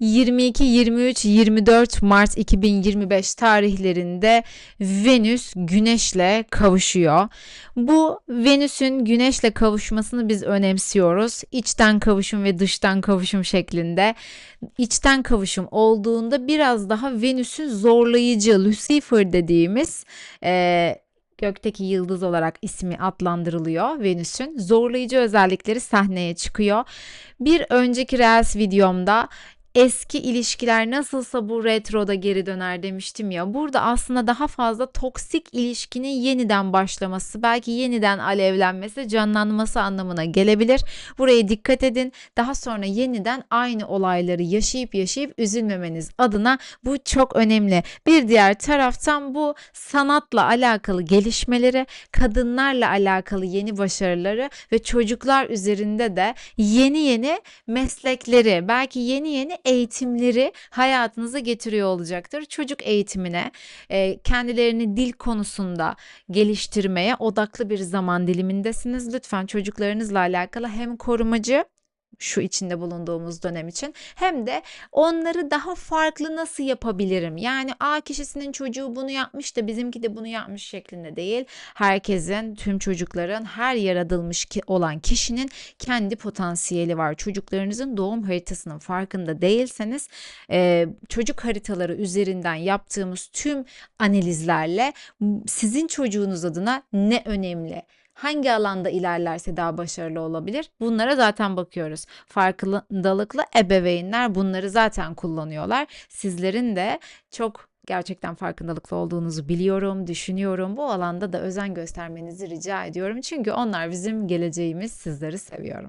22, 23, 24 Mart 2025 tarihlerinde Venüs Güneş'le kavuşuyor. Bu Venüs'ün Güneş'le kavuşmasını biz önemsiyoruz. İçten kavuşum ve dıştan kavuşum şeklinde. İçten kavuşum olduğunda biraz daha Venüs'ün zorlayıcı Lucifer dediğimiz eee gökteki yıldız olarak ismi adlandırılıyor Venüs'ün. Zorlayıcı özellikleri sahneye çıkıyor. Bir önceki Reels videomda eski ilişkiler nasılsa bu retroda geri döner demiştim ya. Burada aslında daha fazla toksik ilişkinin yeniden başlaması, belki yeniden alevlenmesi, canlanması anlamına gelebilir. Buraya dikkat edin. Daha sonra yeniden aynı olayları yaşayıp yaşayıp üzülmemeniz adına bu çok önemli. Bir diğer taraftan bu sanatla alakalı gelişmeleri, kadınlarla alakalı yeni başarıları ve çocuklar üzerinde de yeni yeni meslekleri, belki yeni yeni eğitimleri hayatınıza getiriyor olacaktır. Çocuk eğitimine, e, kendilerini dil konusunda geliştirmeye odaklı bir zaman dilimindesiniz. Lütfen çocuklarınızla alakalı hem korumacı şu içinde bulunduğumuz dönem için hem de onları daha farklı nasıl yapabilirim? Yani A kişisinin çocuğu bunu yapmış da bizimki de bunu yapmış şeklinde değil. Herkesin, tüm çocukların, her yaratılmış olan kişinin kendi potansiyeli var. Çocuklarınızın doğum haritasının farkında değilseniz çocuk haritaları üzerinden yaptığımız tüm analizlerle sizin çocuğunuz adına ne önemli? Hangi alanda ilerlerse daha başarılı olabilir? Bunlara zaten bakıyoruz. Farkındalıklı ebeveynler bunları zaten kullanıyorlar. Sizlerin de çok gerçekten farkındalıklı olduğunuzu biliyorum, düşünüyorum. Bu alanda da özen göstermenizi rica ediyorum. Çünkü onlar bizim geleceğimiz. Sizleri seviyorum.